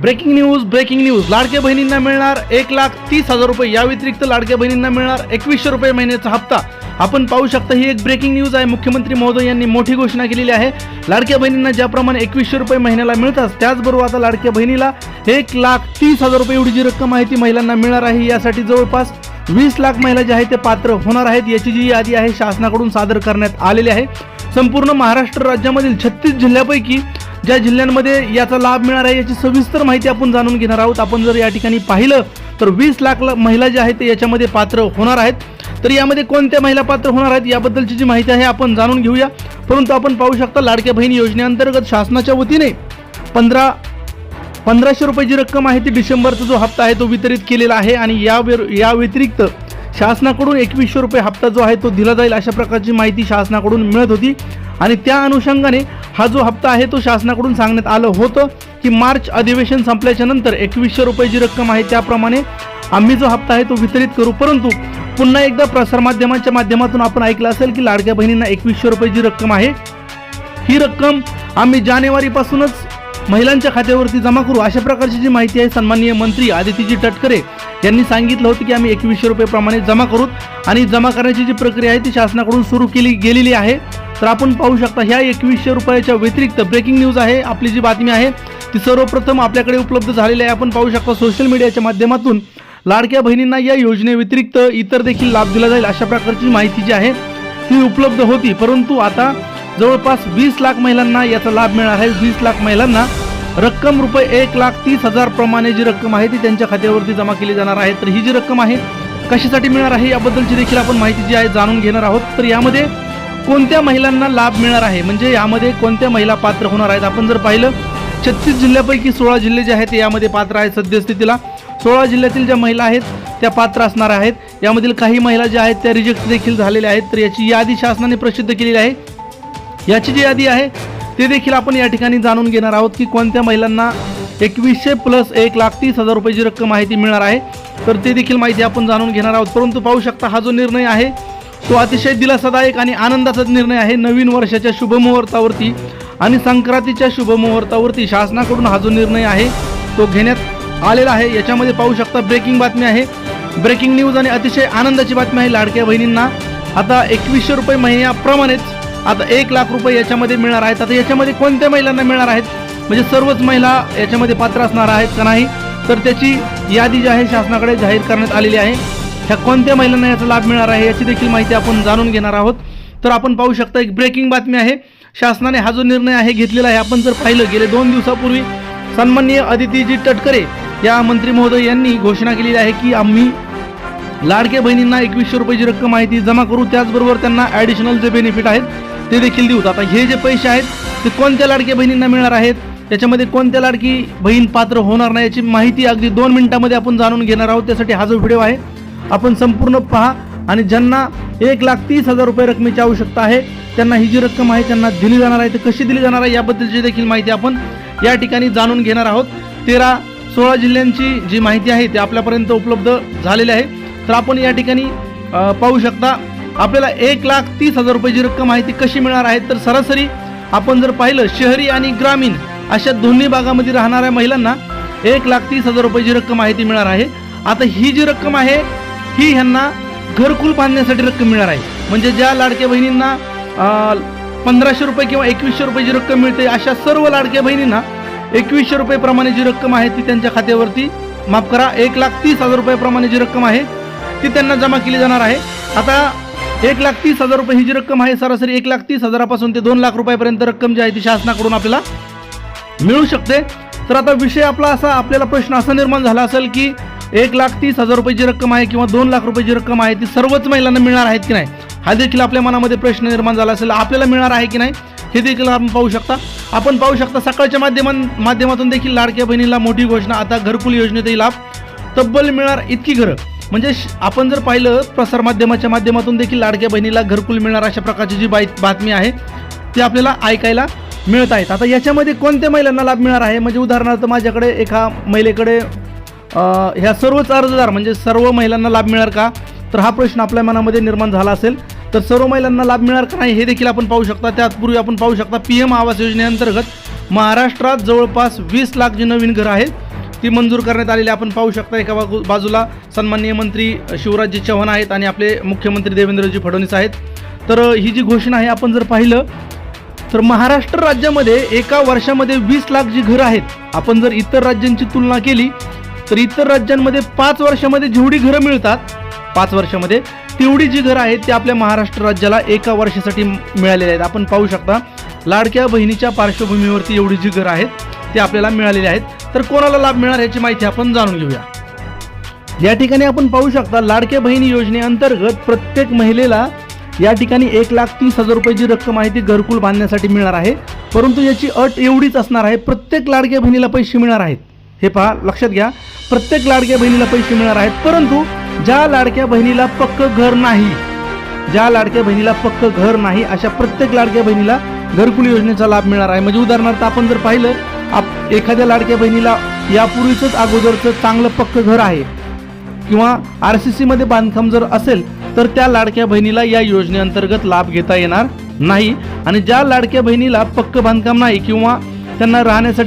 Breaking news breaking news. लाडक्या बहिणींना मिळणार एक लाख तीस हजार रुपये. या व्यतिरिक्त लाडक्या बहिणींना मिळणार एकवीसशे रुपये महिन्याचा हप्ता. आपण पाहू शकता ही एक ब्रेकिंग न्यूज आहे. मुख्यमंत्री महोदय यांनी मोठी घोषणा केलेली आहे. लाडक्या बहिणींना ज्याप्रमाणे एकवीसशे रुपये महिन्याला मिळतात त्याचबरोबर आता लाडक्या बहिणीला एक लाख तीस हजार रुपये एवढी जी रक्कम आहे ती महिलांना मिळणार आहे. यासाठी जवळपास वीस लाख महिला ज्या आहेत ते पात्र होणार आहेत. याची जी यादी आहे शासनाकडून सादर करण्यात आलेली आहे. संपूर्ण महाराष्ट्र राज्यामधील छत्तीस जिल्ह्यापैकी ज्या जिल्ह्यांमध्ये याचा लाभ मिळणार आहे याची सविस्तर माहिती आपण जाणून घेणार आहोत. आपण जर या ठिकाणी पाहिलं तर वीस लाख महिला ज्या आहेत ते याच्यामध्ये पात्र होणार आहेत. तर यामध्ये कोणत्या महिला पात्र होणार आहेत याबद्दलची जी माहिती आहे आपण जाणून घेऊया. परंतु आपण पाहू शकता लाडक्या बहीण योजनेअंतर्गत शासनाच्या वतीने पंधरा पंधराशे रुपये जी रक्कम आहे ती डिसेंबरचा जो हप्ता आहे तो वितरित केलेला आहे. आणि या वेर या व्यतिरिक्त शासनाकडून एकवीसशे रुपये हप्ता जो आहे तो दिला जाईल अशा प्रकारची माहिती शासनाकडून मिळत होती. आणि त्या अनुषंगाने हा जो हप्ता आहे तो शासनाकडून सांगण्यात आलं होतं की मार्च अधिवेशन संपल्याच्या नंतर एकवीसशे रुपये जी रक्कम आहे त्याप्रमाणे आम्ही जो हप्ता आहे तो वितरित करू. परंतु पुन्हा एकदा प्रसारमाध्यमांच्या माध्यमातून आपण ऐकलं असेल की लाडक्या बहिणींना एकवीसशे रुपये जी रक्कम आहे ही रक्कम आम्ही जानेवारीपासूनच महिलांच्या खात्यावरती जमा करू. अशा प्रकारची जी माहिती आहे सन्माननीय मंत्री आदित्यजी तटकरे यांनी सांगितलं होतं की आम्ही एकवीसशे रुपये प्रमाणे जमा करू आणि जमा करण्याची जी प्रक्रिया आहे ती शासनाकडून सुरू केली गेलेली आहे. तर आपण पाहू शकता ह्या एकवीसशे रुपयाच्या व्यतिरिक्त ब्रेकिंग न्यूज आहे. आपली जी बातमी आहे ती सर्वप्रथम आपल्याकडे उपलब्ध झालेली आहे. आपण पाहू शकता सोशल मीडियाच्या माध्यमातून लाडक्या बहिणींना या योजनेव्यतिरिक्त इतर देखील लाभ दिला जाईल अशा प्रकारची माहिती जी आहे ती उपलब्ध होती. परंतु आता जवळपास वीस लाख महिलांना याचा लाभ मिळणार आहे. वीस लाख महिलांना रक्कम रुपये एक लाख तीस हजार प्रमाणे जी रक्कम आहे ती त्यांच्या खात्यावरती जमा केली जाणार आहे. तर ही जी रक्कम आहे कशासाठी मिळणार आहे याबद्दलची देखील आपण माहिती जी आहे जाणून घेणार आहोत. तर यामध्ये कोणत्या महिलांना लाभ मिळणार आहे? म्हणजे यामध्ये कोणत्या महिला पात्र होणार आहेत? आपण जर पाहिलं छत्तीस जिल्ह्यापैकी सोळा जिल्हे जे आहेत ते यामध्ये पात्र आहेत सद्यस्थितीला. सोळा जिल्ह्यातील ज्या महिला आहेत त्या पात्र असणार आहेत. यामधील काही महिला ज्या आहेत त्या रिजेक्ट देखील झालेल्या आहेत. तर याची यादी शासनाने प्रसिद्ध केलेली आहे. याची जी यादी आहे ते देखील आपण या ठिकाणी जाणून घेणार आहोत की कोणत्या महिलांना एकवीसशे प्लस एक लाख तीस हजार रुपयाची रक्कम माहिती मिळणार आहे. तर ते देखील माहिती आपण जाणून घेणार आहोत. परंतु पाहू शकता हा जो निर्णय आहे तो अतिशय दिलासादायक आणि आनंदाचा निर्णय आहे. नवीन वर्षाच्या शुभमुहूर्तावरती आणि संक्रांतीच्या शुभमुहूर्तावरती शासनाकडून हा जो निर्णय आहे तो घेण्यात आलेला आहे. याच्यामध्ये पाहू शकता ब्रेकिंग बातमी आहे. ब्रेकिंग न्यूज आणि अतिशय आनंदाची बातमी आहे लाडक्या बहिणींना. आता एकवीसशे रुपये महिन्याप्रमाणेच आता एक लाख रुपये याच्यामध्ये मिळणार आहेत. आता याच्यामध्ये कोणत्या महिलांना मिळणार आहेत? म्हणजे सर्वच महिला याच्यामध्ये पात्र असणार आहेत का नाही? तर त्याची यादी जी आहे शासनाकडे जाहीर करण्यात आलेली आहे. ह्या कोणत्या महिलांना याचा लाभ मिळणार आहे याची देखील माहिती आपण जाणून घेणार आहोत. तर आपण पाहू शकता एक ब्रेकिंग बातमी आहे. शासनाने हा जो निर्णय आहे घेतलेला आहे आपण जर पाहिलं गेले दोन दिवसापूर्वी सन्माननीय अदितीजी तटकरे या मंत्री महोदय यांनी घोषणा केलेली आहे की आम्ही लाडक्या बहिणींना एकवीसशे रुपयाची रक्कम आहे ती जमा करू. त्याचबरोबर त्यांना ॲडिशनल जे बेनिफिट आहेत ते देखील देऊ. आता हे जे पैसे आहेत ते कोणत्या लाडक्या बहिणींना मिळणार आहेत? त्याच्यामध्ये कोणत्या लाडकी बहीण पात्र होणार नाही याची माहिती अगदी दोन मिनिटामध्ये आपण जाणून घेणार आहोत. त्यासाठी हा जो व्हिडिओ आहे आपण संपूर्ण पहा आणि ज्यांना एक लाख तीस हजार रुपये रकमेची आवश्यकता आहे त्यांना ही जी रक्कम आहे त्यांना दिली जाणार आहे. तर कशी दिली जाणार आहे याबद्दलची देखील माहिती आपण या ठिकाणी जाणून घेणार आहोत. तेरा सोळा जिल्ह्यांची जी माहिती आहे ती आपल्यापर्यंत उपलब्ध झालेली आहे. तर आपण या ठिकाणी पाहू शकता आपल्याला एक लाख तीस हजार रुपयाची रक्कम आहे ती कशी मिळणार आहे? तर सरासरी आपण जर पाहिलं शहरी आणि ग्रामीण अशा दोन्ही भागामध्ये राहणाऱ्या महिलांना एक लाख तीस हजार रुपयाची रक्कम आहे ती मिळणार आहे. आता ही जी रक्कम आहे ही ह्यांना घरकुल बांधण्यासाठी रक्कम मिळणार आहे. म्हणजे ज्या लाडक्या बहिणींना पंधराशे रुपये किंवा एकवीसशे रुपयाची रक्कम मिळते अशा सर्व लाडक्या बहिणींना एकवीसशे रुपयेप्रमाणे जी रक्कम आहे ती त्यांच्या खात्यावरती माफ करा एक लाख तीस हजार रुपयाप्रमाणे जी रक्कम आहे ती त्यांना जमा केली जाणार आहे. आता एक लाख तीस हजार रुपये ही जी रक्कम आहे सरासरी एक लाख तीस हजारापासून ते दोन लाख रुपयापर्यंत रक्कम जी आहे ती शासनाकडून आपल्याला मिळू शकते. तर आता विषय आपला असा आपल्याला प्रश्न असा निर्माण झाला असेल की एक लाख तीस हजार रुपयाची रक्कम आहे किंवा दोन लाख रुपयाची रक्कम आहे ती सर्वच महिलांना मिळणार आहेत की नाही? हा देखील आपल्या मनामध्ये प्रश्न निर्माण झाला असेल आपल्याला मिळणार आहे की नाही? हे देखील आपण पाहू शकता. आपण पाहू शकता सकाळच्या माध्यमां माध्यमातून देखील लाडक्या बहिणीला मोठी घोषणा आता घरकुल योजनेतही लाभ तब्बल मिळणार इतकी घरं. म्हणजे आपण जर पाहिलं प्रसारमाध्यमाच्या माध्यमातून देखील लाडक्या बहिणीला घरकुल मिळणार अशा प्रकारची जी बाई बातमी आहे ती आपल्याला ऐकायला मिळत आहेत. आता याच्यामध्ये कोणत्या महिलांना लाभ मिळणार आहे? म्हणजे उदाहरणार्थ माझ्याकडे एका महिलेकडे ह्या सर्वच अर्जदार म्हणजे सर्व महिलांना लाभ मिळणार का? तर हा प्रश्न आपल्या मनामध्ये निर्माण झाला असेल. तर सर्व महिलांना लाभ मिळणार का नाही हे देखील आपण पाहू शकता. त्यापूर्वी आपण पाहू शकता पी एम आवास योजनेअंतर्गत महाराष्ट्रात जवळपास वीस लाख जी नवीन घरं आहेत ती मंजूर करण्यात आलेली आपण पाहू शकता. एका बाजू बाजूला सन्माननीय मंत्री शिवराजजी चव्हाण आहेत आणि आपले मुख्यमंत्री देवेंद्रजी फडणवीस आहेत. तर ही जी घोषणा आहे आपण जर पाहिलं तर महाराष्ट्र राज्यामध्ये एका वर्षामध्ये वीस लाख जी घरं आहेत. आपण जर इतर राज्यांची तुलना केली तर इतर राज्यांमध्ये पाच वर्षामध्ये जेवढी घरं मिळतात पाच वर्षामध्ये तेवढी जी घरं आहेत ती आपल्या महाराष्ट्र राज्याला एका वर्षासाठी मिळालेली आहेत. आपण पाहू शकता लाडक्या बहिणीच्या पार्श्वभूमीवरती एवढी जी घरं आहेत ती आपल्याला मिळालेली आहेत. तर कोणाला लाभ मिळणार याची माहिती आपण जाणून घेऊया. या ठिकाणी आपण पाहू शकता लाडक्या बहिणी योजनेअंतर्गत प्रत्येक महिलेला या ठिकाणी एक लाख तीस हजार रुपये जी रक्कम आहे ती घरकुल बांधण्यासाठी मिळणार आहे. परंतु याची अट एवढीच असणार आहे प्रत्येक लाडक्या बहिणीला पैसे मिळणार आहेत. हे पहा लक्षात घ्या. प्रत्येक लाडक्या बहिणीला पैसे मिळणार आहेत परंतु ज्या लाडक्या बहिणीला पक्क घर नाही ज्या लाडक्या बहिणीला पक्क घर नाही अशा प्रत्येक लाडक्या बहिणीला घरकुल योजनेचा लाभ मिळणार आहे. म्हणजे उदाहरणार्थ आपण जर पाहिलं आप एखाद्या लाडक्या बहिणीला यापूर्वीच अगोदरचं चांगलं पक्क घर आहे किंवा आर सी सीमध्ये बांधकाम जर असेल तर त्या लाडक्या बहिणीला या योजनेअंतर्गत लाभ घेता येणार नाही. आणि ज्या लाडक्या बहिणीला पक्क बांधकाम नाही किंवा त्यांना राहण्यासाठी